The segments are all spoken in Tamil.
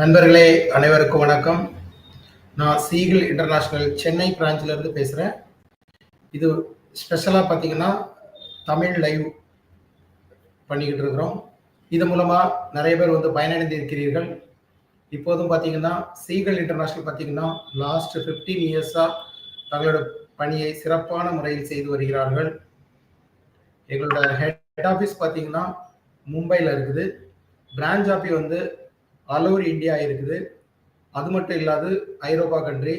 நண்பர்களே அனைவருக்கும் வணக்கம். நான் சீகிள் இன்டர்நேஷ்னல் சென்னை பிராஞ்சிலேருந்து பேசுகிறேன் இது ஸ்பெஷலாக பார்த்தீங்கன்னா தமிழ் லைவ் பண்ணிக்கிட்டு இருக்கிறோம். இது மூலமாக நிறைய பேர் வந்து பயனடைந்து இருக்கிறீர்கள் இப்போதும் பார்த்தீங்கன்னா சீகல் இன்டர்நேஷ்னல் பார்த்தீங்கன்னா லாஸ்ட் ஃபிஃப்டீன் இயர்ஸாக தங்களோட பணியை சிறப்பான முறையில் செய்து வருகிறார்கள். எங்களோட ஹெட் ஆஃபீஸ் பார்த்தீங்கன்னா மும்பையில் இருக்குது. பிரான்ச் ஆஃபி வந்து ஆல் ஓவர் இந்தியா இருக்குது. அது மட்டும் இல்லாது ஐரோப்பா கண்ட்ரி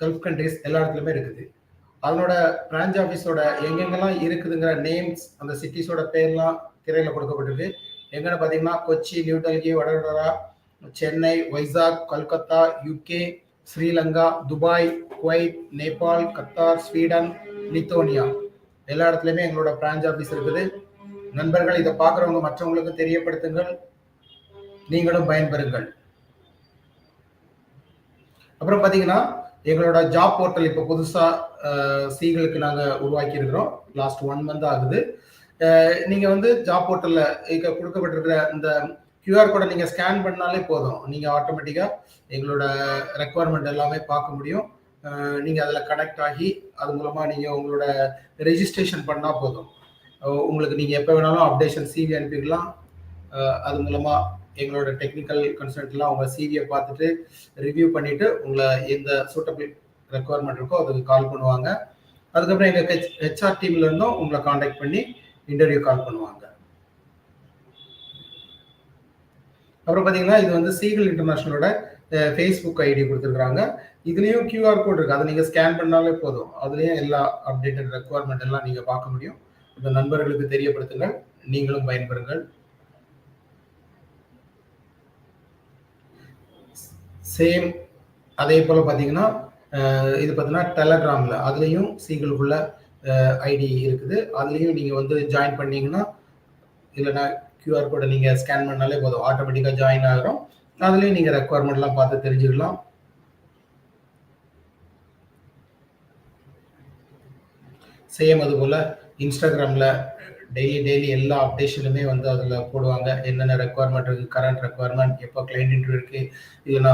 கல்ஃப் கண்ட்ரிஸ் எல்லா இடத்துலையுமே இருக்குது. அதனோட பிரான்ச் ஆஃபீஸோட எங்கெங்கெல்லாம் இருக்குதுங்கிற நேம்ஸ் அந்த சிட்டிஸோட பேர்லாம் திரையில் கொடுக்கப்பட்டிருக்கு. எங்கன்னு பார்த்தீங்கன்னா Kochi New Delhi Vadodara Chennai Vizag Calcutta UK Sri Lanka Dubai Kuwait Nepal Qatar Sweden Lithuania. எல்லா இடத்துலையுமே எங்களோட பிரான்ச் ஆஃபீஸ் இருக்குது. நண்பர்கள் இதை பார்க்குறவங்க மற்றவங்களுக்கு தெரியப்படுத்துங்கள். நீங்களும் பயன்பெறுங்கள். அப்புறம் பார்த்தீங்கன்னா எங்களோட ஜாப் போர்ட்டல் இப்போ புதுசாக சீகளுக்கு நாங்கள் உருவாக்கி இருக்கிறோம் லாஸ்ட் ஒன் மந்த் ஆகுது நீங்கள் வந்து ஜாப் போர்ட்டலில் இங்கே கொடுக்கப்பட்டிருக்கிற இந்த கியூஆர் கோடை நீங்கள் ஸ்கேன் பண்ணாலே போதும். நீங்கள் ஆட்டோமேட்டிக்காக எங்களோட ரெக்குவயர்மெண்ட் எல்லாமே பார்க்க முடியும். நீங்கள் அதில் கனெக்ட் ஆகி அது மூலமாக நீங்கள் உங்களோட ரெஜிஸ்ட்ரேஷன் பண்ணால் போதும். உங்களுக்கு நீங்கள் எப்போ வேணாலும் அப்டேஷன் சிவி அனுப்பிக்கலாம். அது மூலமாக எங்களோட டெக்னிக்கல் கன்சல்ட்லாம் அவங்க சிவியை பார்த்துட்டு ரிவ்யூ பண்ணிவிட்டு உங்களை எந்த சூட்டபிள் ரெக்குவயர்மெண்ட் இருக்கோ அதுக்கு கால் பண்ணுவாங்க. அதுக்கப்புறம் எங்கள் ஹெச் ஹெச்ஆர் டீம்ல இருந்தும் உங்களை காண்டாக்ட் பண்ணி இன்டர்வியூ கால் பண்ணுவாங்க. அப்புறம் பார்த்தீங்கன்னா இது வந்து சீகல் இன்டர்நேஷனலோட ஃபேஸ்புக் ஐடி கொடுத்துருக்குறாங்க. இதுலேயும் கியூஆர் கோட் இருக்குது அதை நீங்கள் ஸ்கேன் பண்ணாலே போதும். அதுலேயும் எல்லா அப்டேட்டட் ரெக்குவயர்மெண்ட் எல்லாம் நீங்கள் பார்க்க முடியும். இந்த நண்பர்களுக்கு தெரியப்படுத்துங்கள். நீங்களும் பயன்பெறுங்கள். சேம் அதே போல் பார்த்தீங்கன்னா இது பார்த்தீங்கன்னா டெலகிராமில் அதுலேயும் சீங்களுக்குள்ள ஐடி இருக்குது. அதுலேயும் நீங்கள் வந்து ஜாயின் பண்ணீங்கன்னா இல்லைனா கியூஆர் கோடை நீங்கள் ஸ்கேன் பண்ணாலே போதும். ஆட்டோமேட்டிக்காக ஜாயின் ஆகிறோம் அதுலேயும் நீங்கள் ரெக்குவயர்மெண்ட்லாம் பார்த்து தெரிஞ்சுக்கலாம். சேம் அது போல் இன்ஸ்டாகிராமில் டெய்லி டெய்லி எல்லா அப்டேஷனுமே வந்து அதில் போடுவாங்க. என்னென்ன ரெக்குவயர்மெண்ட் இருக்குது கரண்ட் ரெக்குவயர்மெண்ட் எப்போ கிளைண்ட் இன்டர்வியூ இருக்குது இல்லைன்னா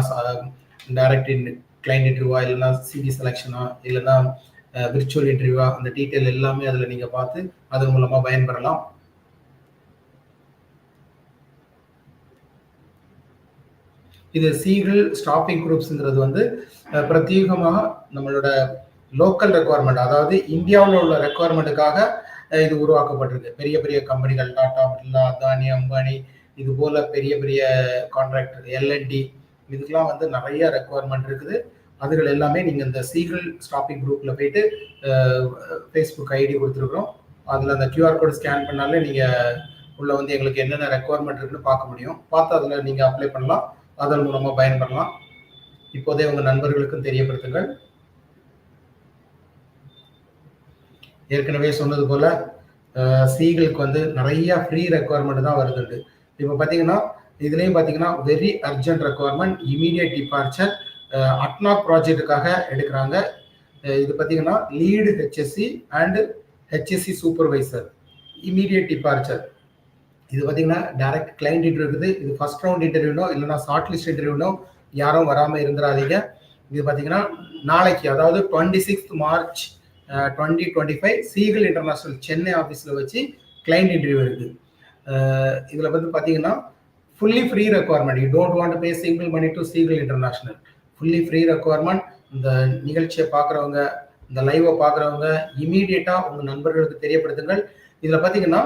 டைரக்ட் இன் கிளைண்ட் இன்டர்வியூவா இல்லைன்னா சிவி செலெக்ஷனா இல்லைன்னா விர்ச்சுவல் இன்டர்வியூவா அந்த டீட்டெயில் எல்லாமே அதில் நீங்கள் பார்த்து அதன் மூலமாக பயன்பெறலாம். இது சீகிள் ஸ்டாப்பிங் குரூப்ஸுங்கிறது வந்து பிரத்யேகமாக நம்மளோட லோக்கல் ரெக்குவயர்மெண்ட் அதாவது இந்தியாவில் உள்ள ரெக்குவயர்மெண்ட்டுக்காக இது உருவாக்கப்பட்டிருக்கு. பெரிய பெரிய கம்பெனிகள் டாடா பிர்லா அதானி அம்பானி இது போல பெரிய பெரிய கான்ட்ராக்டர் எல்என்டி இதுக்கெல்லாம் வந்து நிறைய ரெக்குவயர்மெண்ட் இருக்குது. அதுகள் எல்லாமே நீங்கள் இந்த சீகிள் ஸ்டாப்பிங் குரூப்பில் போயிட்டு ஃபேஸ்புக் ஐடி கொடுத்துருக்குறோம். அதில் அந்த கியூஆர் கோடு ஸ்கேன் பண்ணாலே நீங்கள் உள்ள வந்து எங்களுக்கு என்னென்ன ரெக்குவயர்மெண்ட் இருக்குன்னு பார்க்க முடியும். பார்த்து அதில் நீங்கள் அப்ளை பண்ணலாம். அதன் மூலமாக பயன்படலாம். இப்போதே உங்கள் நண்பர்களுக்கும் தெரியப்படுத்துங்கள். ஏற்கனவே சொன்னது போல சீகளுக்கு வந்து நிறைய ஃப்ரீ ரெக்குவயர்மெண்ட் தான் வருதுண்டு. இப்போ பார்த்தீங்கன்னா இதுலேயும் பார்த்தீங்கன்னா very urgent requirement immediate departure ADNOC ப்ராஜெக்டுக்காக எடுக்கிறாங்க. இது பார்த்தீங்கன்னா lead HSC and HSC supervisor immediate departure இது பார்த்தீங்கன்னா டைரக்ட் கிளைண்ட் இன்டர்வியூ இருக்குது. இது ஃபர்ஸ்ட் ரவுண்ட் இன்டர்வியூனோ இல்லைனா ஷார்ட் லிஸ்ட் இன்டர்வியூனோ யாரும் வராமல் இருந்துடாதீங்க இது பார்த்தீங்கன்னா நாளைக்கு அதாவது twenty sixth March twenty twenty five Seagull international Chennai ஆஃபீஸில் வச்சு கிளைண்ட் இன்டர்வியூ இருக்குது இதில் வந்து பார்த்தீங்கன்னா fully free requirement you don't want pay single money to Seagull international fully free requirement இந்த நிகழ்ச்சியை பார்க்குறவங்க இந்த லைவை பார்க்குறவங்க இமீடியட்டாக உங்கள் நண்பர்களுக்கு தெரியப்படுத்துங்கள். இதில் பார்த்தீங்கன்னா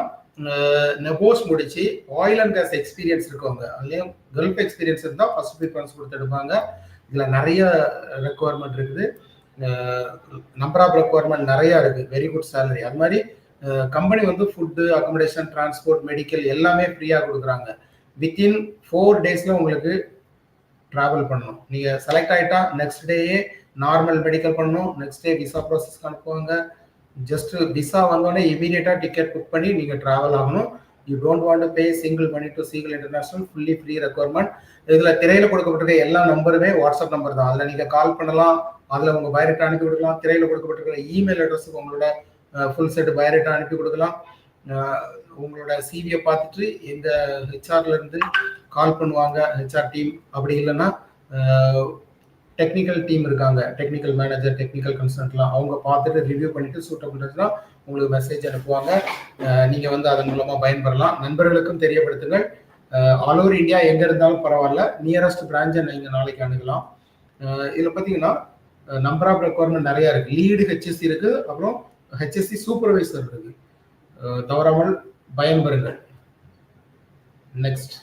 நெபோஸ் முடிச்சு ஆயில் அண்ட் கேஸ் எக்ஸ்பீரியன்ஸ் இருக்கவங்க அதுலேயும் கல்ஃப் எக்ஸ்பீரியன்ஸ் இருந்தால் ஃபர்ஸ்ட் ப்ரிஃபரன்ஸ் கொடுத்து எடுப்பாங்க. இதில் நிறைய ரெக்குவயர்மெண்ட் இருக்குது. நம்பர் ஆஃப் ரெக்குவயர்மெண்ட் நிறையா இருக்குது வெரி குட் சேலரி அது மாதிரி கம்பெனி வந்து ஃபுட்டு அக்கமடேஷன் டிரான்ஸ்போர்ட் மெடிக்கல் எல்லாமே ஃப்ரீயாக கொடுக்குறாங்க. வித்தின் ஃபோர் டேஸில் உங்களுக்கு ட்ராவல் பண்ணணும். நீங்கள் செலக்ட் ஆகிட்டா நெக்ஸ்ட் டேயே நார்மல் மெடிக்கல் பண்ணணும். நெக்ஸ்ட் டே விசா ப்ராசஸ்க்கு அனுப்புவாங்க. ஜஸ்ட் விசா வந்தோடனே இமீடியட்டாக டிக்கெட் புக் பண்ணி நீங்கள் ட்ராவல் ஆகணும். You don't want pay single money to single international fully free requirement இதில் திரையில் கொடுக்கப்பட்டிருக்க எல்லா நம்பருமே வாட்ஸ்அப் நம்பர் தான். அதில் நீங்கள் கால் பண்ணலாம். அதில் உங்கள் பயோடேட்டா அனுப்பி கொடுக்கலாம். திரையில் கொடுக்கப்பட்டிருக்கிற இமெயில் அட்ரஸுக்கு உங்களோட ஃபுல் செட் பயோடேட்டா அனுப்பி கொடுக்கலாம். உங்களோட சிவியை பார்த்துட்டு எங்கள் ஹெச்ஆர்ல இருந்து கால் பண்ணுவாங்க ஹெச்ஆர் டீம் அப்படி இல்லைன்னா டெக்னிக்கல் டீம் இருக்காங்க. டெக்னிக்கல் மேனேஜர் டெக்னிக்கல் கன்சல்ட்லாம் அவங்க பார்த்துட்டு ரிவ்யூ பண்ணிட்டு சூட்டபிள் இருந்துச்சுன்னா உங்களுக்கு மெசேஜ் அனுப்புவாங்க. நீங்கள் வந்து அதன் மூலமாக பயன்பெறலாம். நண்பர்களுக்கும் தெரியப்படுத்துங்கள். ஆல் ஓவர் இந்தியா எங்கே இருந்தாலும் பரவாயில்ல. நியரஸ்ட் பிரான்ச்சை நீங்கள் நாளைக்கு அணுகலாம். இதில் பார்த்தீங்கன்னா நம்பர் ஆஃப் ரெக்குவயர்மெண்ட் நிறையா இருக்குது லீடு ஹெச்எஸ்சி இருக்குது அப்புறம் ஹெச்எஸ்சி சூப்பர்வைசர் இருக்குது தவறாமல் பயன்பெறுங்கள். நெக்ஸ்ட்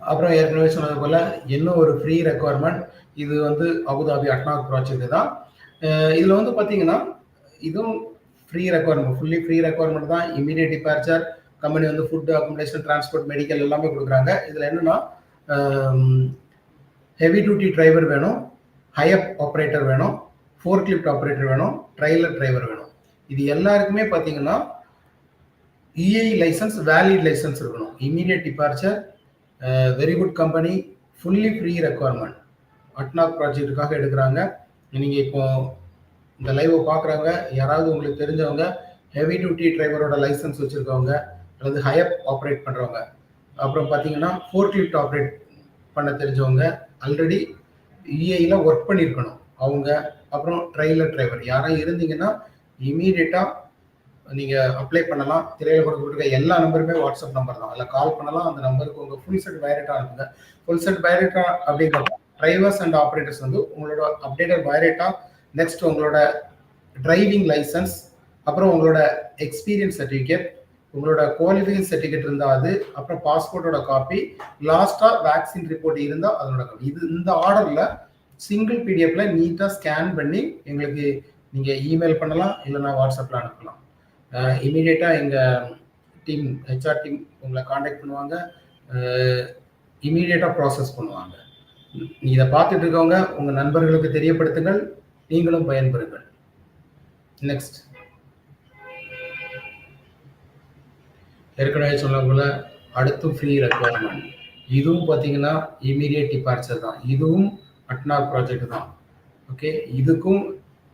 அப்புறம் ஏற்கனவே சொன்னது போல இன்னும் ஒரு ஃப்ரீ ரெக்குவயர்மெண்ட் இது வந்து அபுதாபி அட்னாக் ப்ராஜெக்ட் தான். இதில் வந்து பார்த்தீங்கன்னா இதுவும் free requirement fully free requirement தான். இமீடியட் டிபார்ச்சர் கம்பெனி வந்து ஃபுட் அக்கமடேஷன் டிரான்ஸ்போர்ட் மெடிக்கல் எல்லாமே கொடுக்குறாங்க. இதில் என்னென்னா ஹெவி டியூட்டி டிரைவர் வேணும். ஹையப் ஆப்ரேட்டர் வேணும். ஃபோர் கிளிப்ட் ஆப்ரேட்டர் வேணும். ட்ரைலர் டிரைவர் வேணும். இது எல்லாருக்குமே பார்த்தீங்கன்னா இஐ லைசன்ஸ் வேலிட் லைசன்ஸ் இருக்கணும். Immediate departure very good company fully free requirement ADNOC ப்ராஜெக்ட்டுக்காக எடுக்கிறாங்க. நீங்கள் இப்போ இந்த லைவை பார்க்குறவங்க யாராவது உங்களுக்கு தெரிஞ்சவங்க ஹெவி டியூட்டி டிரைவரோட லைசன்ஸ் வச்சுருக்கவங்க அல்லது ஹையப் ஆப்ரேட் பண்ணுறவங்க அப்புறம் பார்த்தீங்கன்னா ஃபோர் கிளிப்ட் ஆப்ரேட் பண்ண தெரிஞ்சவங்க ஆல்ரெடி இஏயில் ஒர்க் பண்ணியிருக்கணும் அவங்க அப்புறம் ட்ரெயிலர் டிரைவர் யாராக இருந்தீங்கன்னா இமீடியட்டாக நீங்கள் அப்ளை பண்ணலாம். திரையில் கொடுக்கப்பட்டிருக்க எல்லா நம்பருமே வாட்ஸ்அப் நம்பர் தான். அதில் கால் பண்ணலாம். அந்த நம்பருக்கு உங்கள் ஃபுல் செட் பயோடேட்டா இருக்குங்க ஃபுல் செட் பயோடேட்டா அப்படிங்கிறப்ப டிரைவர்ஸ் அண்ட் ஆப்ரேட்டர்ஸ் வந்து உங்களோட அப்டேட்டட் பயோடேட்டா நெக்ஸ்ட் உங்களோட டிரைவிங் லைசன்ஸ் அப்புறம் உங்களோட எக்ஸ்பீரியன்ஸ் சர்டிஃபிகேட் உங்களோட குவாலிஃபிகேஷன் சர்டிஃபிகேட் இருந்தால் அது அப்புறம் பாஸ்போர்ட்டோட காப்பி லாஸ்ட்டாக வேக்சின் ரிப்போர்ட் இருந்தால் அதனோட காப்பி இது இந்த ஆர்டரில் சிங்கிள் பிடிஎஃப்ல நீட்டாக ஸ்கேன் பண்ணி எங்களுக்கு நீங்கள் இமெயில் பண்ணலாம் இல்லைனா வாட்ஸ்அப்பில் அனுப்பலாம். இமீடியட்டாக எங்கள் டீம் ஹெச்ஆர் டீம் உங்களை காண்டாக்ட் பண்ணுவாங்க. இமீடியட்டாக ப்ராசஸ் பண்ணுவாங்க. இதை பார்த்துட்டு இருக்கவங்க உங்கள் நண்பர்களுக்கு தெரியப்படுத்துங்கள் நீங்களும் பயன்பெறுங்கள். நெக்ஸ்ட் ஏற்கனவே சொன்ன போல அடுத்தும் ஃப்ரீ ரெக்குவயர்மெண்ட் இதுவும் பார்த்தீங்கன்னா இமீடியட் டிபார்ச்சர் தான். இதுவும் அட்னா ப்ராஜெக்ட் தான். ஓகே இதுக்கும்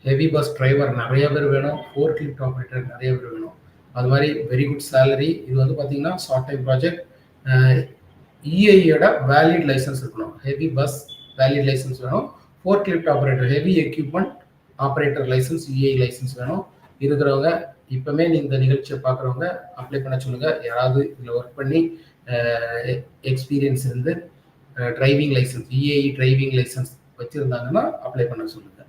ஹெவி பஸ் டிரைவர் நிறைய பேர் வேணும். ஃபோர் கிளிப் ஆப்ரேட்டர் நிறைய பேர் வேணும். அது மாதிரி வெரி குட் சேலரி இது வந்து பார்த்தீங்கன்னா ஷார்ட் டைம் ப்ராஜெக்ட் இஐயோட வேலிட் லைசன்ஸ் இருக்கணும். ஹெவி பஸ் வேலிட் லைசன்ஸ் வேணும். Forklift operator heavy equipment operator license UAE license வேணும். இருக்கிறவங்க இப்பவுமே நீங்கள் இந்த நிகழ்ச்சியை பார்க்குறவங்க அப்ளை பண்ண சொல்லுங்கள் யாராவது இதில் ஒர்க் பண்ணி எக்ஸ்பீரியன்ஸ் இருந்து driving license UAE driving license வச்சுருந்தாங்கன்னா apply பண்ண சொல்லுங்கள்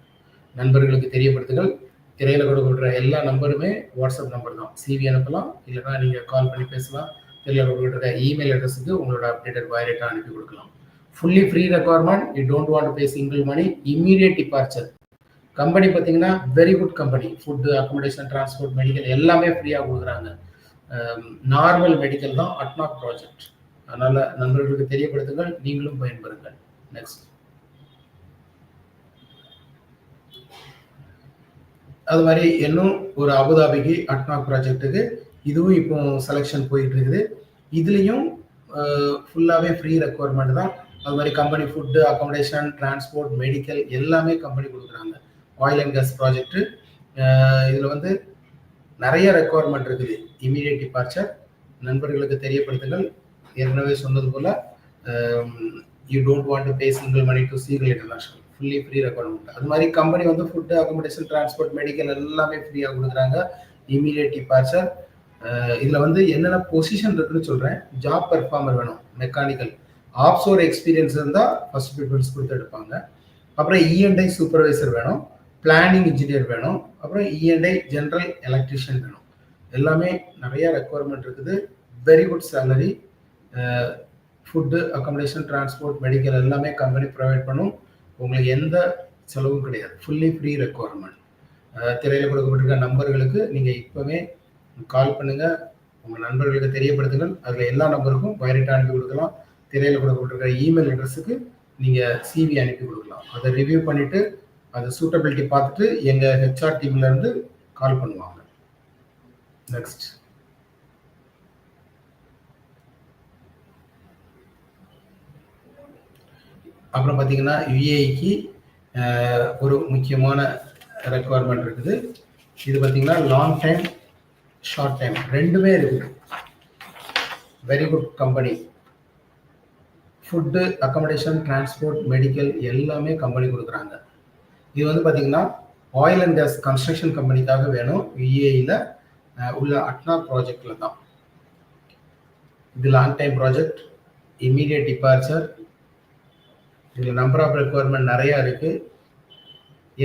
நண்பர்களுக்கு தெரியப்படுத்துங்கள். திரையில் கொடுக்கிற எல்லா நம்பருமே வாட்ஸ்அப் நம்பர் தான். சிவி அனுப்பலாம். இல்லைனா நீங்கள் கால் பண்ணி பேசலாம். திரையில் கொடுக்கிற இமெயில் அட்ரஸுக்கு உங்களோட அப்டேட்டட் பயோடேட்டா அனுப்பி கொடுக்கலாம். Fully free requirement you don't want pay single money immediate departure company பார்த்தீங்கன்னா very good company food accommodation transport medical எல்லாமே ஃப்ரீயாக கொடுக்குறாங்க. நார்மல் மெடிக்கல் தான் அட்னாக் ப்ராஜெக்ட் அதனால் நண்பர்களுக்கு தெரியப்படுத்துங்கள் நீங்களும் பயன்பெறுங்கள். நெக்ஸ்ட் அது மாதிரி இன்னும் ஒரு அபுதாபிக்கு அட்னாக் ப்ராஜெக்ட்டுக்கு இதுவும் இப்போ செலெக்ஷன் போயிட்டு இருக்குது இதுலேயும் ஃபுல்லாகவே ஃப்ரீ ரெக்குவயர்மெண்ட் தான். அது மாதிரி company food accommodation transport medical எல்லாமே கம்பெனி கொடுக்குறாங்க. ஆயில் அண்ட் கேஸ் ப்ராஜெக்ட்டு இதில் வந்து நிறைய ரெக்குவயர்மெண்ட் இருக்குது. இமீடியட் டிபார்ச்சர் நண்பர்களுக்கு தெரியப்படுத்துங்கள். ஏற்கனவே சொன்னது போல் you don't want to pay single money to single international fully free requirement அது மாதிரி கம்பெனி வந்து ஃபுட்டு அக்காமடேஷன் டிரான்ஸ்போர்ட் மெடிக்கல் எல்லாமே ஃப்ரீயாக கொடுக்குறாங்க. இமீடியட் டிபார்ச்சர் இதில் வந்து என்னென்ன பொசிஷன் இருக்குன்னு சொல்கிறேன் ஜாப் பெர்ஃபார்மர் வேணும் மெக்கானிக்கல் ஆப்ஷோர் எக்ஸ்பீரியன்ஸ் இருந்தால் ஃபர்ஸ்ட் ப்ரிஃபரன்ஸ் கொடுத்து எடுப்பாங்க. அப்புறம் e E and I supervisor வேணும். பிளானிங் இன்ஜினியர் வேணும். அப்புறம் இஎன்ஐ ஜென்ரல் எலக்ட்ரிஷியன் வேணும். எல்லாமே நிறைய ரெக்குவயர்மெண்ட் இருக்குது. Very good salary food accommodation transport medical எல்லாமே கம்பெனி ப்ரொவைட் பண்ணும். உங்களுக்கு எந்த செலவும் கிடையாது. ஃபுல்லி ஃப்ரீ ரெக்குவயர்மெண்ட் திரையில் கொடுக்கப்பட்டிருக்க நம்பர்களுக்கு நீங்கள் இப்போவே கால் பண்ணுங்கள் உங்கள் நண்பர்களுக்கு தெரியப்படுத்துங்கள். அதில் எல்லா நம்பருக்கும் பயோடேட்டா அனுப்பி கொடுக்கலாம். திரையில் கொடுக்கப்பட்டிருக்க இமெயில் அட்ரஸுக்கு நீங்கள் சிவி அனுப்பி கொடுக்கலாம். அதை ரிவ்யூ பண்ணிவிட்டு அது சூட்டபிலிட்டி பார்த்துட்டு எங்கள் ஹெச்ஆர் டீம்லேருந்து கால் பண்ணுவாங்க. நெக்ஸ்ட் அப்புறம் பார்த்தீங்கன்னா யுஏஇக்கு ஒரு முக்கியமான ரெக்குவயர்மெண்ட் இருக்குது. இது பார்த்தீங்கன்னா லாங் டைம் ஷார்ட் டைம் ரெண்டுமே இருக்குது. Very good company food accommodation transport medical எல்லாமே கம்பெனி கொடுக்குறாங்க. இது வந்து பார்த்தீங்கன்னா ஆயில் அண்ட் கேஸ் கன்ஸ்ட்ரக்ஷன் கம்பெனிக்காக வேணும். யுஏஇயில் உள்ள அட்னா ப்ராஜெக்டில் தான். இது long time project immediate departure இதில் நம்பர் ஆஃப் ரெக்குவயர்மெண்ட் நிறையா இருக்குது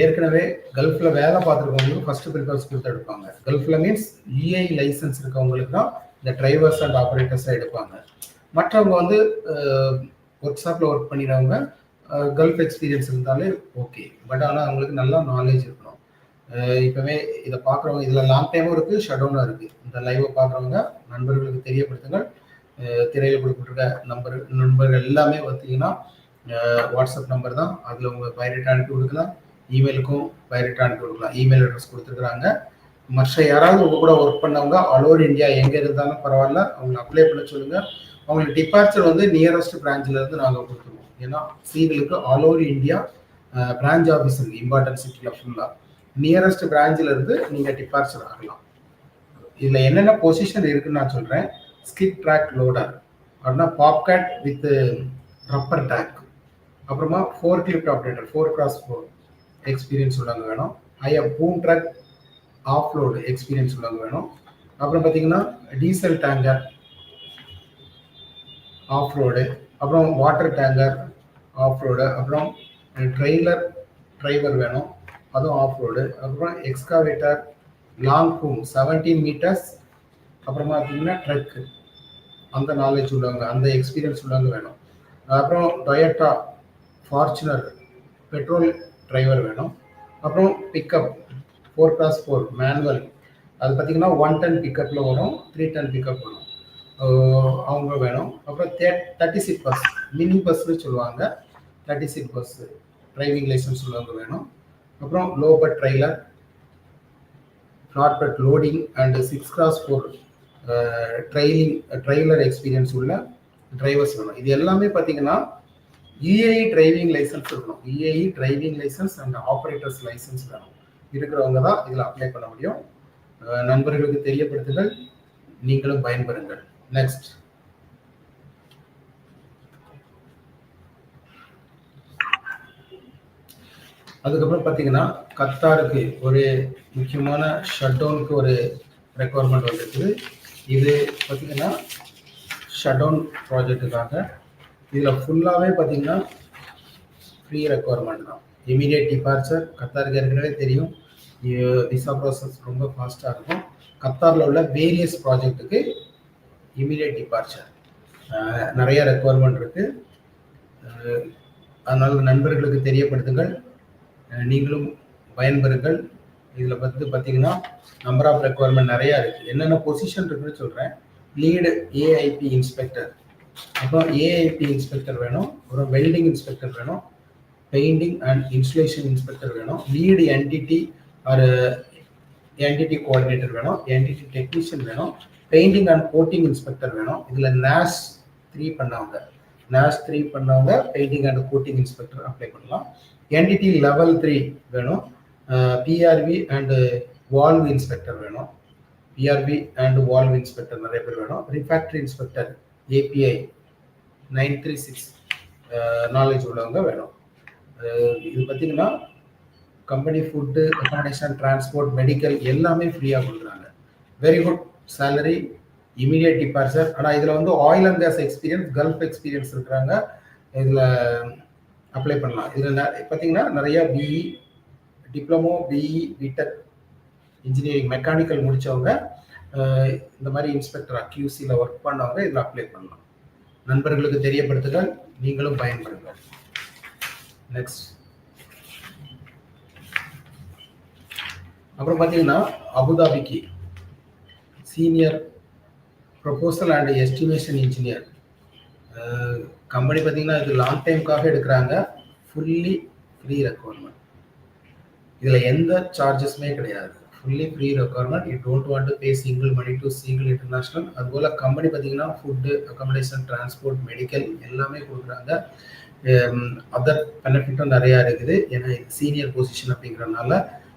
ஏற்கனவே கல்ஃபில் வேலை பார்த்துருக்கவங்களுக்கு ஃபஸ்ட்டு ப்ரிஃபரன்ஸ் கொடுத்து எடுப்பாங்க. கல்ஃபில் மீன்ஸ் யுஏஇ லைசன்ஸ் இருக்கவங்களுக்கு தான் இந்த டிரைவர்ஸ் அண்ட் ஆப்ரேட்டர்ஸாக எடுப்பாங்க. மற்றவங்க வந்து ஒர்க் ஷாப்பில் ஒர்க் பண்ணிடுறவங்க கல்ஃப் எக்ஸ்பீரியன்ஸ் இருந்தாலே ஓகே பட் ஆனால் அவங்களுக்கு நல்லா நாலேஜ் இருக்கணும். இப்போவே இதை பார்க்குறவங்க இதில் லாங் டைமும் இருக்குது ஷடவுனும் இருக்குது இந்த லைவை பார்க்குறவங்க நண்பர்களுக்கு தெரியப்படுத்துங்கள். திரையில் கொடுக்கப்பட்டிருக்க நம்பர் நண்பர்கள் எல்லாமே பார்த்தீங்கன்னா வாட்ஸ்அப் நம்பர் தான். அதில் உங்கள் பைரட் அனுப்பி கொடுக்கலாம். இமெயிலுக்கும் பைரட் அனுப்பி கொடுக்கலாம். இமெயில் அட்ரஸ் கொடுத்துருக்குறாங்க. மற்ற யாராவது உங்கள் கூட ஒர்க் பண்ணவங்க ஆல் ஓவர் இந்தியா எங்கே இருந்தாலும் பரவாயில்ல. அவங்களை அப்ளை பண்ண சொல்லுங்கள் அவங்களுக்கு டிபார்ச்சர் வந்து நியரஸ்ட் பிரான்ச்சில் இருந்து நாங்கள் கொடுத்துருவோம். ஏன்னா சீகளுக்கு all over India branch office இருக்குது இம்பார்ட்டன்ட் சிட்டியில் ஃபுல்லாக நியரஸ்ட் பிரான்ச்சில் இருந்து நீங்கள் டிபார்ச்சர் ஆகலாம். இதில் என்னென்ன பொசிஷன் இருக்குன்னு நான் சொல்கிறேன் ஸ்கிப் ட்ராக் லோடர் அப்படின்னா பாப்கேட் வித் ரப்பர் டேக் அப்புறமா forklift operator four cross four experience உள்ளவங்க வேணும். ஐயா பூம் ட்ராக் ஆஃப்லோடு எக்ஸ்பீரியன்ஸ் உள்ளவங்க வேணும். அப்புறம் பார்த்தீங்கன்னா டீசல் டேங்கர் ஆஃப் ரோடு அப்புறம் வாட்டர் டேங்கர் ஆஃப் ரோடு அப்புறம் ட்ரெய்லர் டிரைவர் வேணும். அதுவும் ஆஃப் ரோடு அப்புறம் excavator long boom seventeen meters அப்புறமா பார்த்தீங்கன்னா ட்ரக்கு அந்த நாலேஜ் உள்ளவங்க அந்த எக்ஸ்பீரியன்ஸ் உள்ளவங்க வேணும். அப்புறம் டொயட்டா ஃபார்ச்சுனர் பெட்ரோல் டிரைவர் வேணும். அப்புறம் pickup four class four manual அது பார்த்தீங்கன்னா ஒன் டன் பிக்கப்பில் வரும் த்ரீ டன் பிக்கப் வரும். அவங்க வேணும். அப்புறம் the thirty seat bus mini பஸ்ன்னு சொல்லுவாங்க. Thirty seat bus driving license உள்ளவங்க வேணும். அப்புறம் low bed trailer flat bed loading and six cross four trailing trailer experience உள்ள டிரைவர்ஸ் வேணும். இது எல்லாமே பார்த்தீங்கன்னா இஏஇ டிரைவிங் லைசன்ஸ் இருக்கணும். UAE driving license and operators license வேணும். இருக்கிறவங்க தான் இதில் அப்ளை பண்ண முடியும். நண்பர்களுக்கு தெரியப்படுத்துங்கள். நீங்களும் பயன்பெறுங்கள். நெக்ஸ்ட் அதுக்கப்புறம் பார்த்தீங்கன்னா கத்தாருக்கு ஒரு முக்கியமான ஷட் டவுனுக்கு ஒரு ரெக்குவயர்மெண்ட் வந்துருக்குது. இது பார்த்தீங்கன்னா ஷட் டவுன் ப்ராஜெக்ட்டுக்காக இதில் ஃபுல்லாகவே பார்த்தீங்கன்னா ஃப்ரீ ரெக்குவயர்மெண்ட் தான். இமீடியட் டிபார்ச்சர் கத்தாருக்கு ஏற்கனவே தெரியும். விசா ப்ராசஸ் ரொம்ப ஃபாஸ்ட்டாக இருக்கும். கத்தாரில் உள்ள வேரியஸ் ப்ராஜெக்ட்டுக்கு இமீடியட் டிபார்ச்சர் நிறைய ரெக்குவயர்மெண்ட் இருக்குது அதனால் நண்பர்களுக்கு தெரியப்படுத்துங்கள். நீங்களும் பயன்பெறுங்கள். இதில் வந்து பார்த்தீங்கன்னா நம்பர் ஆஃப் ரெக்குவயர்மெண்ட் நிறையா இருக்குது என்னென்ன பொசிஷன் இருக்குன்னு சொல்கிறேன் லீடு ஏஐபி இன்ஸ்பெக்டர் அப்புறம் ஏஐபி இன்ஸ்பெக்டர் வேணும். அப்புறம் வெல்டிங் இன்ஸ்பெக்டர் வேணும். பெயிண்டிங் அண்ட் இன்ஸ்டலேஷன் இன்ஸ்பெக்டர் வேணும். லீடு என்டிடி ஒரு என்டிடி கோஆர்டினேட்டர் வேணும். என்டிடி டெக்னீஷியன் வேணும். பெயிண்டிங் அண்ட் கோட்டிங் இன்ஸ்பெக்டர் வேணும். இதில் நேஸ் த்ரீ பண்ணவங்க நேஸ் த்ரீ பண்ணவங்க painting and coating inspector apply பண்ணலாம். என்டிடி லெவல் த்ரீ வேணும். பிஆர்வி அண்டு வால்வ் இன்ஸ்பெக்டர் வேணும். பிஆர்பி அண்ட் வால்வ் இன்ஸ்பெக்டர் நிறைய பேர் வேணும். Refractory inspector API nine three six knowledge உள்ளவங்க வேணும். இது பார்த்தீங்கன்னா company food accommodation transport medical எல்லாமே ஃப்ரீயாக கொடுக்குறாங்க. Very good salary immediate departure ஆனால் இதில் வந்து oil and gas experience gulf experience இருக்கிறாங்க. இதில் அப்ளை பண்ணலாம். இதில் பார்த்தீங்கன்னா நிறையா BE diploma BE BTech engineering mechanical முடித்தவங்க இந்த மாதிரி இன்ஸ்பெக்டர் கியூசியில் ஒர்க் பண்ணவங்க இதில் அப்ளை பண்ணலாம். நண்பர்களுக்கு தெரியப்படுத்துங்கள் நீங்களும் பயன்படுங்கள் நெக்ஸ்ட் அப்புறம் பார்த்தீங்கன்னா அபுதாபிக்கு senior proposal and estimation engineer company பார்த்தீங்கன்னா இது லாங் டைமுக்காக எடுக்கிறாங்க. ஃபுல்லி ஃப்ரீ ரெக்குவயர்மெண்ட் இதில் எந்த சார்ஜஸுமே கிடையாது. Fully free requirement you don't want to pay single money to single international அதுபோல் கம்பெனி பார்த்தீங்கன்னா ஃபுட்டு அக்காமடேஷன் டிரான்ஸ்போர்ட் மெடிக்கல் எல்லாமே கொடுக்குறாங்க. அதர் um, பெனிஃபிட்டும் நிறையா இருக்குது. ஏன்னா சீனியர் பொசிஷன் அப்படிங்கிறனால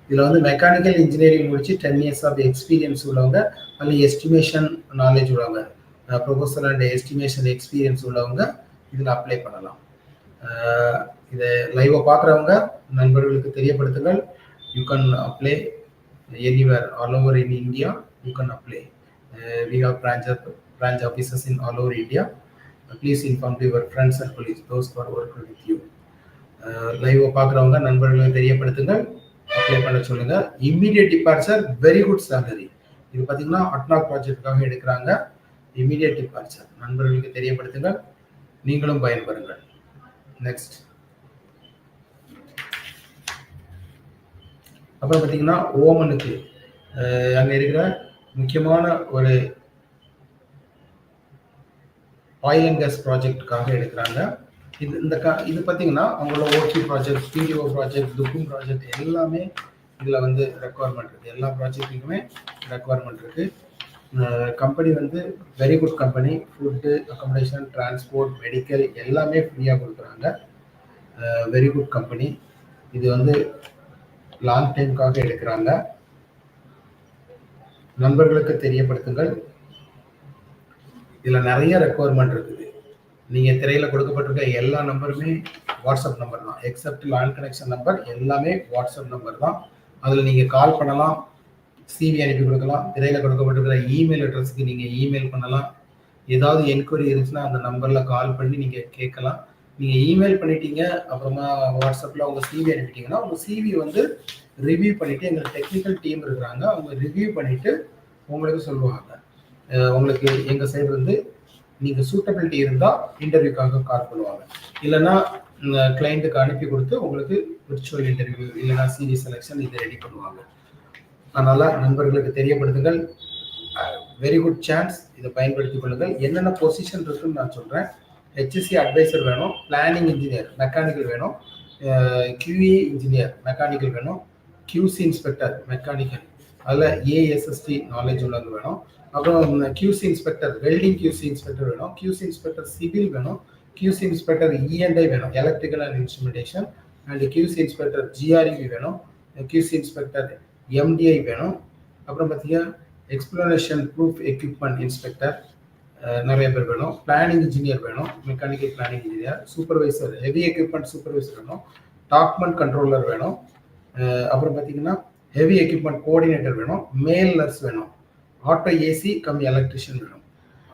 இதில் வந்து மெக்கானிக்கல் இன்ஜினியரிங் முடிச்சு டென் இயர்ஸ் ஆஃப் எக்ஸ்பீரியன்ஸ் உள்ளவங்க அதில் எஸ்டிமேஷன் நாலேஜ் உள்ளவங்க ப்ரொஃபஸர் அண்ட் எஸ்டிமேஷன் எக்ஸ்பீரியன்ஸ் உள்ளவங்க இதில் அப்ளை பண்ணலாம். இதை லைவை பார்க்குறவங்க நண்பர்களுக்கு தெரியப்படுத்துங்கள். You can apply anywhere all over in India you can apply we have branch branch offices in all over India please inform to your friends and colleagues those for work with you லைவை பார்க்குறவங்க நண்பர்களுக்கு தெரியப்படுத்துங்கள். அப்ளை பண்ண சொல்லுங்க. Immediate departure very good salary இது பார்த்தீங்கன்னா அட்னா ப்ராஜெக்டுக்காக எடுக்கிறாங்க. இம்மீடியட் டிபார்ச்சர் நண்பர்களுக்கு தெரியப்படுத்துங்கள். நீங்களும் பயன்பெறுங்கள். நெக்ஸ்ட் அப்புறம் பார்த்தீங்கன்னா ஓமனுக்கு அங்கே இருக்கிற முக்கியமான ஒரு ஆயில் அண்ட் கேஸ் ப்ராஜெக்டுக்காக எடுக்கிறாங்க. இது இந்த க இது பார்த்தீங்கன்னா அவங்களோட ஓகே ப்ராஜெக்ட் பிடிஓ ப்ராஜெக்ட் துக்கும் ப்ராஜெக்ட் எல்லாமே இதில் வந்து ரெக்குவயர்மெண்ட் இருக்குது எல்லா ப்ராஜெக்ட்டுக்குமே ரெக்குவயர்மெண்ட் இருக்குது கம்பெனி வந்து very good company food accommodation transport medical எல்லாமே ஃப்ரீயாக கொடுக்குறாங்க. வெரி குட் கம்பெனி இது வந்து லாங் டைம்காக எடுக்கிறாங்க. நண்பர்களுக்கு தெரியப்படுத்துங்கள். இதில் நிறைய ரெக்குவயர்மெண்ட் இருக்குது. நீங்கள் திரையில் கொடுக்கப்பட்டிருக்க எல்லா நம்பருமே வாட்ஸ்அப் நம்பர் தான். எக்ஸப்ட் லேண்ட் கனெக்ஷன் நம்பர் எல்லாமே வாட்ஸ்அப் நம்பர் தான். அதில் நீங்கள் கால் பண்ணலாம். சிவி அனுப்பி கொடுக்கலாம். திரையில் கொடுக்கப்பட்டிருக்கிற இமெயில் அட்ரஸ்க்கு நீங்கள் இமெயில் பண்ணலாம். ஏதாவது என்கொயரி இருந்துச்சுன்னா அந்த நம்பரில் கால் பண்ணி நீங்கள் கேட்கலாம். நீங்கள் இமெயில் பண்ணிட்டீங்க அப்புறமா வாட்ஸ்அப்பில் உங்கள் சிவி அனுப்பிட்டீங்கன்னா உங்கள் சிவி வந்து ரிவ்யூ பண்ணிவிட்டு எங்கள் டெக்னிக்கல் டீம் இருக்கிறாங்க அவங்க ரிவ்யூ பண்ணிவிட்டு உங்களுக்கு சொல்லுவாங்க. உங்களுக்கு எங்கள் சைடு வந்து நீங்கள் சூட்டபிலிட்டி இருந்தால் இன்டர்வியூக்காக கால் பண்ணுவாங்க. இல்லைன்னா கிளைண்ட்டுக்கு அனுப்பி கொடுத்து உங்களுக்கு விர்ச்சுவல் இன்டர்வியூ இல்லைன்னா சிவி செலெக்ஷன் இதை ரெடி பண்ணுவாங்க. அதனால் நண்பர்களுக்கு தெரியப்படுத்துங்கள். வெரி குட் சான்ஸ் இதை பயன்படுத்திக் கொள்ளுங்கள். என்னென்ன பொசிஷன் இருக்குன்னு நான் சொல்கிறேன் ஹெச்எஸ்சி அட்வைசர் வேணும் பிளானிங் இன்ஜினியர் மெக்கானிக்கல் வேணும். கியூஇ இன்ஜினியர் மெக்கானிக்கல் வேணும். கியூசி இன்ஸ்பெக்டர் மெக்கானிக்கல் அதில் ஏஎஸ்எஸ்டி நாலேஜ் உள்ளவங்க வேணும். அப்புறம் QC inspector welding QC inspector வேணும். கியூசி இன்ஸ்பெக்டர் சிவில் வேணும். QC inspector E and I வேணும். Electrical and instrumentation and QC inspector GRE வேணும். கியூசி இன்ஸ்பெக்டர் எம்டிஐ வேணும். அப்புறம் பார்த்தீங்கன்னா எக்ஸ்ப்ளனேஷன் ப்ரூஃப் எக்யூப்மெண்ட் இன்ஸ்பெக்டர் நிறைய பேர் வேணும். பிளானிங் இன்ஜினியர் வேணும். Mechanical planning engineer supervisor heavy equipment supervisor வேணும். டாக்குமெண்ட் கண்ட்ரோலர் வேணும். அப்புறம் பார்த்தீங்கன்னா ஹெவி எக்யூப்மெண்ட் கோஆர்டினேட்டர் வேணும். மேல் நர்ஸ் வேணும். ஆட்டோ ஏசி கம் எலக்ட்ரிஷியன் வேணும்.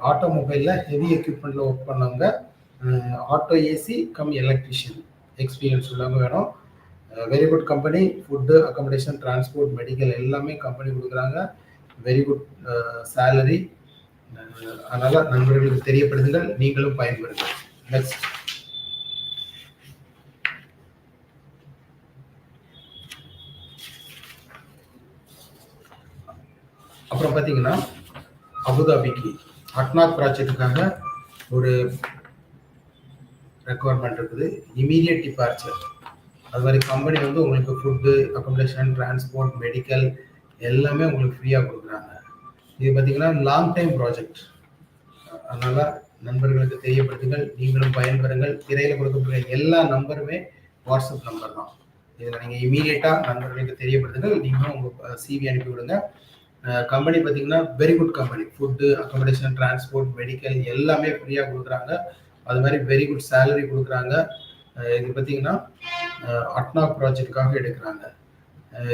ஆட்டோமொபைலில் ஹெவி எக்யூப்மெண்ட்டில் ஒர்க் பண்ணவங்க auto AC cum electrician experience உள்ளவங்க வேணும். Very good company food accommodation transport medical எல்லாமே கம்பெனி கொடுக்குறாங்க. வெரி குட் சேலரி அதனால் நண்பர்களுக்கு தெரியப்படுத்துங்கள் நீங்களும் பயன்படுங்கள் நெக்ஸ்ட் அப்புறம் பார்த்தீங்கன்னா அபுதாபிக்கு அட்னாத் ப்ராஜெக்டுக்காக ஒரு ரெக்குவயர்மெண்ட் இருக்குது. இமீடியட் டிபார்ச்சர் அது மாதிரி கம்பெனி வந்து உங்களுக்கு ஃபுட்டு அக்கமடேஷன் டிரான்ஸ்போர்ட் மெடிக்கல் எல்லாமே உங்களுக்கு ஃப்ரீயாக கொடுக்குறாங்க. இது பார்த்தீங்கன்னா லாங் டைம் ப்ராஜெக்ட் அதனால் நண்பர்களுக்கு தெரியப்படுத்துங்கள் நீங்களும் பயன்பெறுங்கள். திரையில் கொடுக்கப்படுற எல்லா நம்பருமே வாட்ஸ்அப் நம்பர் தான். இதில் நீங்கள் இமீடியட்டாக நண்பர்களுக்கு தெரியப்படுத்துங்கள். நீங்களும் உங்கள் சிவி அனுப்பி விடுங்க. கம்பெனி பார்த்தீங்கன்னா very good company food accommodation transport medical எல்லாமே ஃப்ரீயாக கொடுக்குறாங்க. அது மாதிரி வெரி குட் சேலரி கொடுக்குறாங்க. இது பார்த்தீங்கன்னா அட்னா ப்ராஜெக்டுக்காக எடுக்கிறாங்க.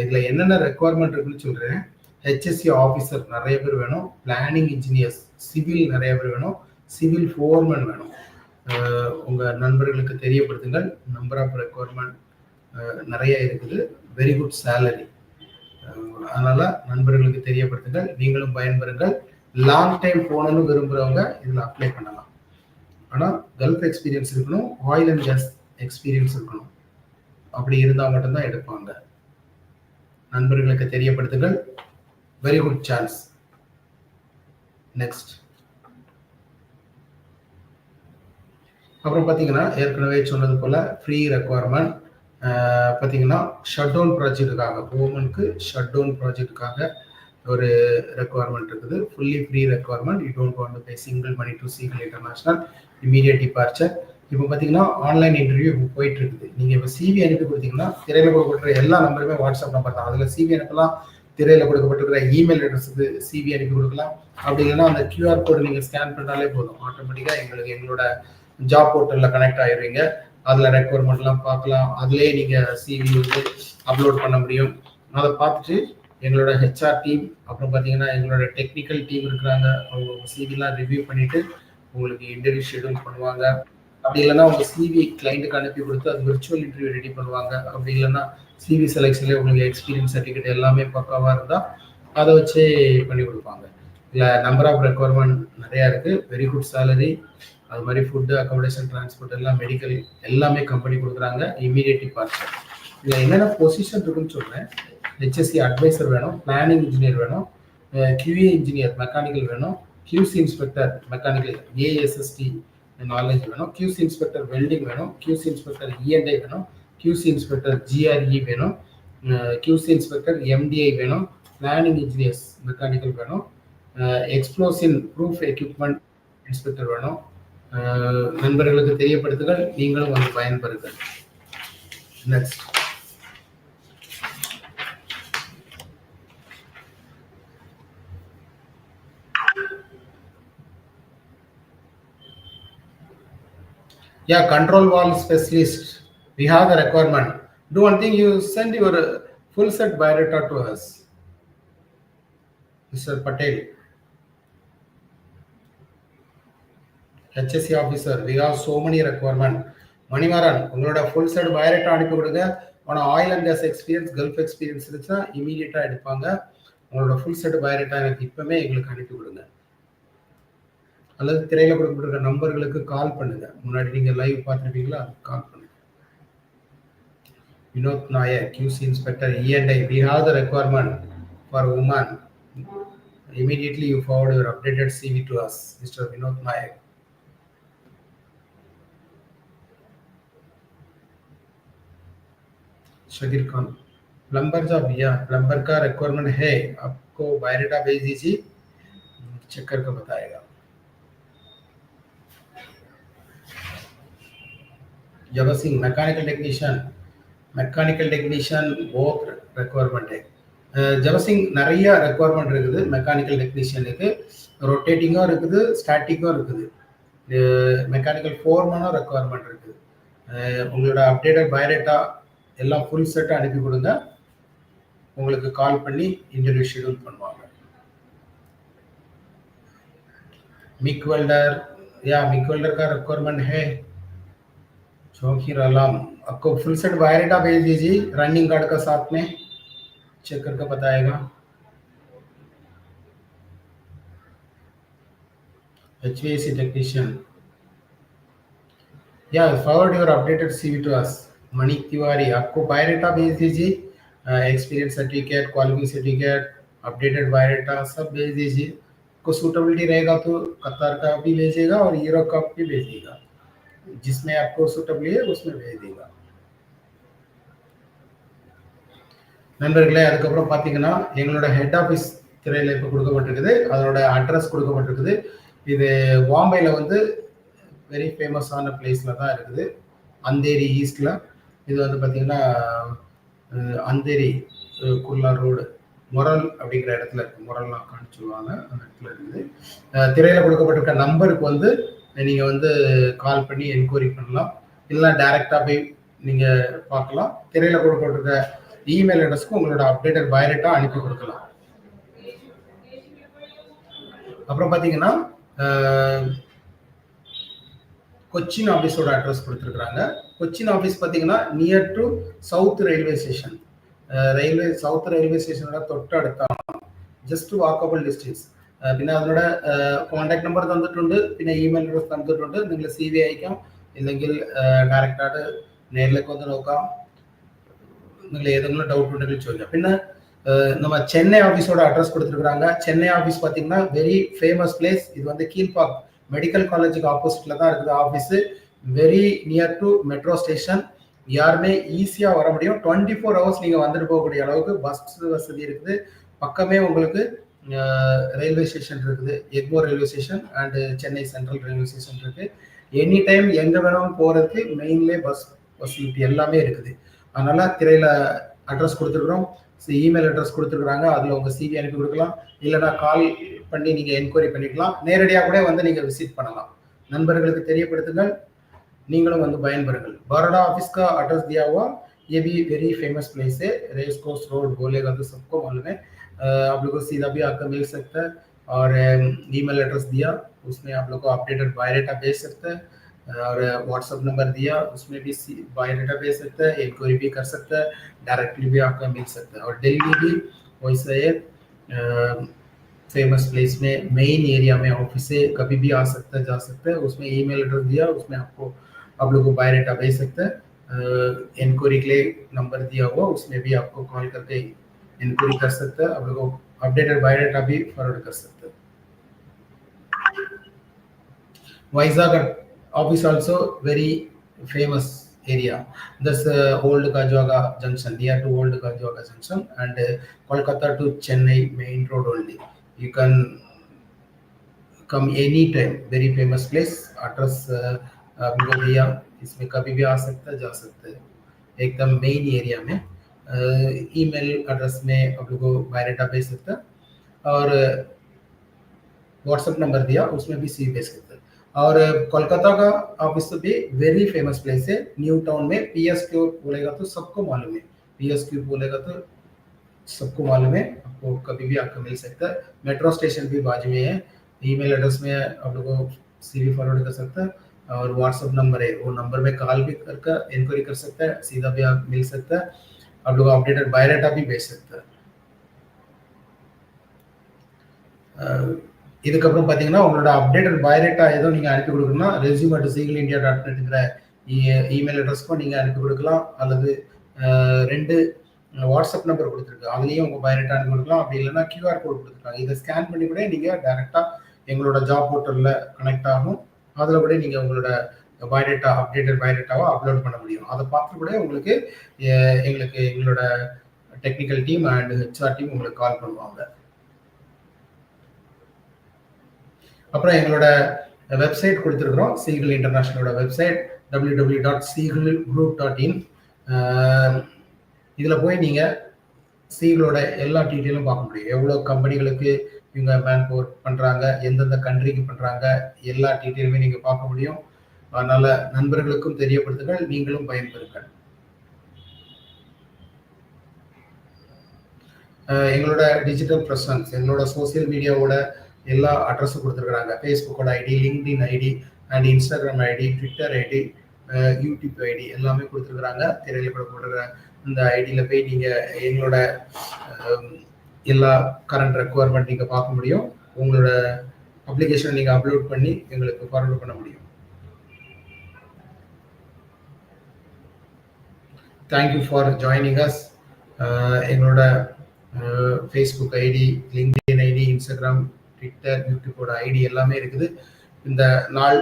இதில் என்னென்ன ரெக்குவயர்மெண்ட் இருக்குன்னு சொல்கிறேன் ஹெச்எஸ்சி ஆஃபீஸர் நிறைய பேர் வேணும். பிளானிங் இன்ஜினியர்ஸ் சிவில் நிறைய பேர் வேணும். சிவில் ஃபோர்மேன் வேணும். உங்கள் நண்பர்களுக்கு தெரியப்படுத்துங்கள். நம்பர் ஆஃப் ரெக்குவயர்மெண்ட் நிறைய இருக்குது. வெரி குட் சேலரி அதனால் நண்பர்களுக்கு தெரியப்படுத்துங்கள். நீங்களும் பயன்பெறுங்கள். லாங் டைம் போகணும்னு விரும்புகிறவங்க இதில் அப்ளை பண்ணலாம். ஆனால் கல்ஃப் எக்ஸ்பீரியன்ஸ் இருக்கணும். ஆயில் அண்ட் கேஸ் எக்ஸ்பீரியன்ஸ் இருக்கணும். அப்படி இருந்தால் மட்டும்தான் எடுப்பாங்க. நண்பர்களுக்கு தெரியப்படுத்துங்கள். வெரி குட் சான்ஸ் நெக்ஸ்ட் அப்புறம் பார்த்தீங்கன்னா ஏற்கனவே சொன்னது போல் ஃப்ரீ ரெக்குவயர்மெண்ட் பார்த்தீங்கன்னா ஷட் டவுன் ப்ராஜெக்டுக்காக உமனுக்கு ஷட் டவுன் ப்ராஜெக்ட்டுக்காக ஒரு ரெக்குவயர்மெண்ட் இருக்குது. Fully free requirement you don't want pay single money to single international immediate departure இப்போ பார்த்தீங்கன்னா ஆன்லைன் இன்டர்வியூ இப்போ போயிட்டு இருக்குது நீங்கள் இப்போ சிவி அனுப்பி கொடுத்தீங்கன்னா திரையில் கொடுக்குற எல்லா நம்பருமே வாட்ஸ்அப் நம்பர் தான். அதில் சிவி அனுப்பலாம். திரையில் கொடுக்கப்பட்டிருக்கிற இமெயில் அட்ரஸுக்கு சிவி அனுப்பி கொடுக்கலாம். அப்படி இல்லைன்னா அந்த கியூஆர் கோடு நீங்கள் ஸ்கேன் பண்ணாலே போதும். ஆட்டோமேட்டிக்காக எங்களுக்கு எங்களோட ஜாப் போர்ட்டலில் கனெக்ட் ஆயிடுவீங்க அதில் ரெக்குவயர்மெண்ட்லாம் பார்க்கலாம். அதுலேயே நீங்கள் சிவி வந்து அப்லோட் பண்ண முடியும். அதை பார்த்துட்டு எங்களோட ஹெச்ஆர் டீம் அப்புறம் பார்த்தீங்கன்னா எங்களோட டெக்னிக்கல் டீம் இருக்கிறாங்க. அவங்க சிவிலாம் ரிவ்யூ பண்ணிவிட்டு உங்களுக்கு இன்டர்வியூ ஷெடியூல் பண்ணுவாங்க. அப்படி இல்லைன்னா உங்க சிவி கிளைண்ட்டுக்கு அனுப்பி கொடுத்து அது விர்ச்சுவல் இன்டர்வியூ ரெடி பண்ணுவாங்க. அப்படி இல்லைன்னா சிவி செலெக்ஷன்லேயே உங்களுக்கு எக்ஸ்பீரியன்ஸ் சர்டிஃபிகேட் எல்லாமே பக்காவாக இருந்தால் அதை வச்சே பண்ணி கொடுப்பாங்க. இல்லை நம்பர் ஆஃப் ரெக்குவயர்மெண்ட் நிறையா இருக்குது வெரி குட் சேலரி அது மாதிரி ஃபுட்டு அக்காமடேஷன் டிரான்ஸ்போர்ட் எல்லாம் மெடிக்கல் எல்லாமே கம்பெனி கொடுக்குறாங்க. இமீடியட் டிபார்ச்சர் இதில் என்னென்ன பொசிஷன் இருக்குன்னு சொல்கிறேன் ஹெச்எஸ்சி அட்வைசர் வேணும் பிளானிங் இன்ஜினியர் வேணும் கியூஏ இன்ஜினியர் மெக்கானிக்கல் வேணும் QC inspector mechanical ASSD knowledge வேணும். கியூசி இன்ஸ்பெக்டர் வெல்டிங் வேணும். கியூசி இன்ஸ்பெக்டர் இஎன்ஐ வேணும். கியூசி இன்ஸ்பெக்டர் ஜிஆர்இ வேணும். கியூசி இன்ஸ்பெக்டர் எம்டிஐ வேணும். பிளானிங் இன்ஜினியர்ஸ் மெக்கானிக்கல் வேணும். எக்ஸ்ப்ளோசின் ப்ரூஃப் எக்யூப்மெண்ட் இன்ஸ்பெக்டர் வேணும். நண்பர்களுக்கு தெரியப்படுத்துங்கள். நீங்களும் வந்து பயன்பெறுங்கள். Next Yeah, control wall specialist. We have the requirement. Do one thing, you send your full set biodata to us. Mr. Patel. HSE officer we have so many requirement Manimaran உங்களோட ஃபுல் செட் பயோடேட்டா அனுப்பி கொடுங்க உனக்கு oil and gas experience gulf experience இருந்துச்சுன்னா இமீடியட்டாக எடுப்பாங்க உங்களோட ஃபுல் செட் பயோடேட்டா எனக்கு இப்போவே எங்களுக்கு அனுப்பி கொடுங்க அல்லது திரையில கொடுக்கப்பட்டிருக்க நம்பர்களுக்கு கால் பண்ணுங்க முன்னாடி நீங்க லைவ் பார்த்துருப்பீங்களா கால் பண்ணுங்க Vinod Nair QC inspector E N I we have the requirement for woman immediately you forward your updated CV to us, Mr. Vinod Nayak. Shakir Khan plumber job या प्लम्बर का रिक्वायरमेंट है आपको बायोडाटा भेज दीजिए चेक करके बताएगा Jabasing, mechanical technician, mechanical technician both requirement ஜவசிங் நிறைய ரெக்குவயர்மெண்ட் இருக்குது மெக்கானிக்கல் டெக்னீஷியனுக்கு ரொட்டேட்டிங்கும் இருக்குது ஸ்டாட்டிக்கும் இருக்குது. மெக்கானிக்கல் ஃபோர்மனும் ரெக்குவயர்மெண்ட் இருக்குது. உங்களோட அப்டேட்டட் பயோடேட்டா எல்லாம் ஃபுல் செட்டாக அனுப்பி கொடுங்க. உங்களுக்கு கால் பண்ணி இன்டர்வியூ ஷெடியூல் பண்ணுவாங்க. மிக் வெல்டர் யா மிக் வெல்டர் ரெக்குவயர்மெண்ட் ஹே. चौकीर अलाम आपको फुल सेट बायोडाटा भेज दीजिए रनिंग कार्ड का साथ में। चेक करके बताएगा। HVAC technician या forward your updated CV to us Manik Tiwari आपको बायोडाटा भेज दीजिए। Experience certificate qualification certificate updated biodata सब भेज दीजिए। को सूटेबिलिटी रहेगा तो कतार का भी भेजेगा और यूरो का भी भेजेगा। जिसमें आपको सूटेबल है उसमें भेज देगा நண்பர்களே அதுக்கப்புறம் பார்த்தீங்கன்னா எங்களோட ஹெட் ஆஃபீஸ் திரையில் இப்போ கொடுக்கப்பட்டிருக்குது அதோட அட்ரஸ் கொடுக்கப்பட்டிருக்குது இது பாம்பேயில் வந்து வெரி ஃபேமஸான பிளேஸில் தான் இருக்குது அந்தேரி ஈஸ்டில் இது வந்து பார்த்தீங்கன்னா அந்தேரி குர்லா ரோடு முரல் அப்படிங்கிற இடத்துல இருக்குது முரல் நாக்கான்னு சொல்லுவாங்க அந்த இடத்துல இருக்குது திரையில் கொடுக்கப்பட்டிருக்க நம்பருக்கு வந்து நீங்கள் வந்து கால் பண்ணி என்கொயரி பண்ணலாம். இல்லைனா டேரெக்டாக போய் நீங்கள் பார்க்கலாம். திரையில் கொடுக்கப்பட்டிருக்க இமெயில் அட்ரஸ்க்கு உங்களோட அப்டேட்டட் பயோடேட்டா அனுப்பி கொடுக்கலாம். அப்புறம் பார்த்தீங்கன்னா கொச்சின் ஆஃபீஸோட அட்ரஸ் கொடுத்துருக்குறாங்க. கொச்சின் ஆஃபீஸ் பார்த்தீங்கன்னா near to south railway station railway south railway ஸ்டேஷனோட தொட்டு அடுத்தாலும் ஜஸ்ட் வாக்கபிள் டிஸ்டன்ஸ் പിന്നെ അതിനോട് കോൺടാക്ട് നമ്പർ തന്നിട്ടുണ്ട് പിന്നെ ഇമെയിൽ അഡ്രസ് തന്നിട്ടുണ്ട് നിങ്ങൾ സി വി അയക്കാം ഇല്ലെങ്കിൽ ഡയറക്റ്റായിട്ട് നേരിലേക്ക് വന്ന് നോക്കാം നിങ്ങൾ ഏതെങ്കിലും ഡൗട്ട് ഉണ്ടെങ്കിൽ ചോദിക്കാം പിന്നെ நம்ம சென்னை ஆஃபீஸோட அட்ரஸ் கொடுத்துருக்குறாங்க சென்னை ஆஃபீஸ் பார்த்தீங்கன்னா வெரி ஃபேமஸ் பிளேஸ் இது வந்து கீழ்பாக் மெடிக்கல் காலேஜுக்கு ஆப்போசிட்ல தான் இருக்குது office very near to metro station யாருமே ஈஸியாக வர முடியும் டுவெண்ட்டி ஃபோர் ஹவர்ஸ் நீங்கள் வந்துட்டு போகக்கூடிய அளவுக்கு பஸ் வசதி இருக்குது பக்கமே உங்களுக்கு ரயில்வே ஸ்டேஷன் இருக்குது Egmore railway station and Chennai central railway station இருக்குது எனி டைம் எங்கே வேணாலும் போகிறதுக்கு மெயின்லே பஸ் ஃபெசிலிட்டி எல்லாமே இருக்குது அதனால் திரையில் அட்ரஸ் கொடுத்துருக்குறோம் இமெயில் அட்ரஸ் கொடுத்துருக்குறாங்க அதில் உங்கள் சிவி அனுப்பி கொடுக்கலாம் இல்லைனா கால் பண்ணி நீங்கள் என்கொயரி பண்ணிக்கலாம் நேரடியாக கூட வந்து நீங்கள் விசிட் பண்ணலாம் நண்பர்களுக்கு தெரியப்படுத்துங்கள் நீங்களும் வந்து பயன்பெறுங்கள் बड़ौदा ऑफिस का एड्रेस दिया हुआ ये भी वेरी फेमस प्लेस है रेस कोर्स रोड बोलेगा तो सबको मालूम है आप लोग को सीधा भी आपका मिल सकता है। और ईमेल एड्रेस दिया, उसमें आप लोग को अपडेटेड बायोडाटा भेज सकते हैं। और व्हाट्सअप नंबर दिया, उसमें भी बायोडाटा भेज सकता है इंक्वायरी भी कर सकता है डायरेक्टली भी आपका मिल सकता है। और दिल्ली भी, वैसा एक फ़ेमस प्लेस में मेन एरिया में ऑफ़िस से कभी भी आ सकता है, जा सकता है। उसमें ईमेल एड्रेस दिया, उसमें आपको, आप लोग को बायोडाटा भेज सकते हैं। इंक्वायरी के लिए नंबर दिया हुआ, उसमें भी आपको कॉल करके इनक्वरी कर सकते हैं, आप लोगों अपडेटेड बायोडाटा भी फॉरवर्ड कर सकते हैं। Vizag office also very famous area this old Gajuwaka junction दिया to old Gajuwaka junction and Kolkata to Chennai main road only you can come any time very famous place address भैया, इसमें कभी भी आ सकता है, जा सकते हैं। एकदम मेन एरिया में। ईमेल एड्रेस में आप लोग को बायोडाटा भेज सकता है। और व्हाट्सएप नंबर दिया, उसमें भी सी भेज सकते हैं। और कोलकाता का ऑफ़िस तो भी वेरी फ़ेमस प्लेस है। न्यू टाउन में पी एस क्यू बोलेगा तो सबको मालूम है। पी एस क्यू बोलेगा तो सबको मालूम है। आपको कभी भी आपको मिल सकता है। मेट्रो स्टेशन भी बाजू में है। ईमेल एड्रेस में आप लोगों को सी भी फॉरवर्ड कर सकता है। और व्हाट्सअप नंबर है। वो नंबर में कॉल भी करके इंक्वायरी कर सकता है। सीधा भी आप मिल सकता है। आप लोग अपडेटेड बायोडाटा भी भेज सकता है இதுக்கப்புறம் பார்த்தீங்கன்னா உங்களோட அப்டேட்டட் பயோடேட்டா ஏதோ நீங்கள் அனுப்பி கொடுக்கணும்னா resume at Seagull India dot நெட்டுங்கிற email அட்ரஸ்க்கும் நீங்கள் அனுப்பி கொடுக்கலாம் அல்லது ரெண்டு வாட்ஸ்அப் நம்பர் கொடுத்துருக்கு அதுலேயும் உங்கள் பயோடேட்டா அனுப்பி கொடுக்கலாம் அப்படி இல்லைன்னா கியூஆர் கோட் கொடுத்துருக்காங்க இதை ஸ்கேன் பண்ணி கூட நீங்கள் டேரெக்டாக எங்களோட ஜாப் போர்ட்டலில் கனெக்ட் ஆகும் அதில் கூட நீங்கள் உங்களோட பயோடேட்டா அப்டேட்டட் பயோடேட்டாவை அப்லோட் பண்ண முடியும். அதை பார்த்து கூட உங்களுக்கு எங்களுக்கு எங்களோட technical team and HR team உங்களுக்கு கால் பண்ணுவாங்க. அப்புறம் எங்களோட வெப்சைட் கொடுத்துருக்குறோம் Seagull இன்டர்நேஷனலோட website W W dot Seagull group dot in இதில் போய் நீங்கள் சீகளோட எல்லா டீட்டெயிலும் பார்க்க முடியும். எவ்வளோ கம்பெனிகளுக்கு இவங்க மேன் பவர் பண்ணுறாங்க எந்தெந்த கண்ட்ரிக்கு பண்ணுறாங்க எல்லா டீட்டெயிலுமே நீங்கள் பார்க்க முடியும். அதனால நண்பர்களுக்கும் தெரியப்படுத்துங்கள் நீங்களும் பயன்பெறுங்கள். எங்களோட டிஜிட்டல் ப்ரெசன்ஸ் எங்களோட சோசியல் மீடியாவோட எல்லா அட்ரஸும் கொடுத்துருக்குறாங்க. ஃபேஸ்புக்கோட ID LinkedIn ID and Instagram ID Twitter ID YouTube ID எல்லாமே கொடுத்துருக்குறாங்க. திரையில் கூட போடுற இந்த ஐடியில் போய் நீங்கள் எங்களோட எல்லா கரண்ட் ரெக்குவயர்மெண்ட் நீங்கள் பார்க்க முடியும். உங்களோட அப்ளிகேஷனை நீங்கள் அப்லோட் பண்ணி எங்களுக்கு ஃபார்வர்ட் பண்ண முடியும். Thank you for joining us என்னோட Facebook ID LinkedIn ID Instagram Twitter யூடியூப்போட ID எல்லாமே இருக்குது. இந்த நாள்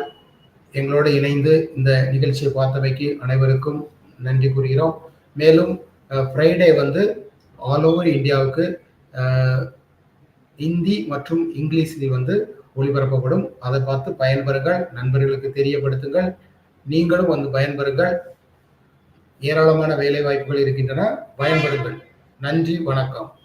எங்களோட இணைந்து இந்த நிகழ்ச்சியை பார்த்தமைக்கு அனைவருக்கும் நன்றி கூறுகிறோம். மேலும் uh, ஃப்ரைடே வந்து ஆல் ஓவர் இந்தியாவுக்கு uh, இந்தி மற்றும் இங்கிலீஷில் வந்து ஒளிபரப்பப்படும். அதை பார்த்து பயன்பெறுங்கள் நண்பர்களுக்கு தெரியப்படுத்துங்கள். நீங்களும் வந்து பயன்பெறுங்கள். ஏராளமான வேலை வாய்ப்புகள் இருக்கின்றன. பயன்படுங்கள். நன்றி வணக்கம்.